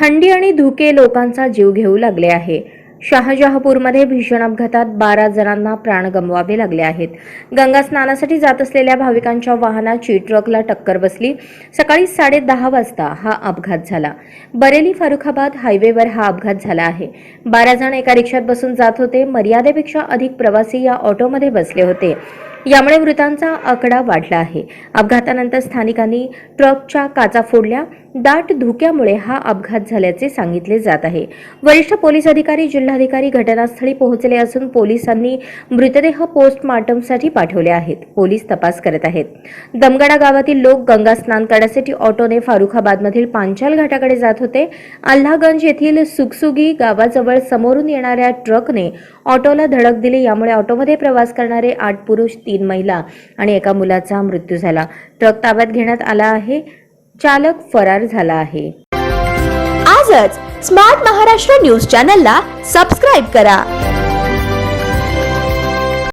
थंडी आणि धुके लोकांचा जीव घेऊ लागले आहे. शहाजहापूरमध्ये भीषण अपघातात बारा जणांना प्राण गमवावे लागले आहेत. गंगा स्नानासाठी जात असलेल्या भाविकांच्या वाहनाची ट्रकला टक्कर बसली. सकाळी साडेदहा वाजता हा अपघात झाला. बरेली फारुखाबाद हायवेवर हा अपघात झाला आहे. बारा जण एका रिक्षात बसून जात होते. मर्यादेपेक्षा अधिक प्रवासी या ऑटोमध्ये बसले होते. यामुळे मृतांचा आकडा वाढला आहे. अपघातानंतर स्थानिकांनी ट्रकच्या काचा फोडल्या. दाट धुक्यामुळे हा अपघात झाल्याचे सांगितले जात आहे. वरिष्ठ पोलीस अधिकारी जिल्हाधिकारी घटनास्थळी पोहोचले असून पोलिसांनी मृतदेह पोस्टमार्टमसाठी पाठवले आहेत. पोलीस तपास करत आहेत. दमगडा गावातील लोक गंगा स्नान करण्यासाठी ऑटोने फारुखाबादमधील पांचाल घाटाकडे जात होते. अल्लागंज येथील सुगसुगी गावाजवळ समोरून येणाऱ्या ट्रकने ऑटोला धडक दिली. यामुळे ऑटोमध्ये प्रवास करणारे आठ पुरुष तीन महिला आणि एका मुलाचा मृत्यू झाला. ट्रक ताब्यात घेण्यात आला आहे. चालक फरार झाला आहे. आजच स्मार्ट महाराष्ट्र न्यूज चॅनलला सबस्क्राईब करा.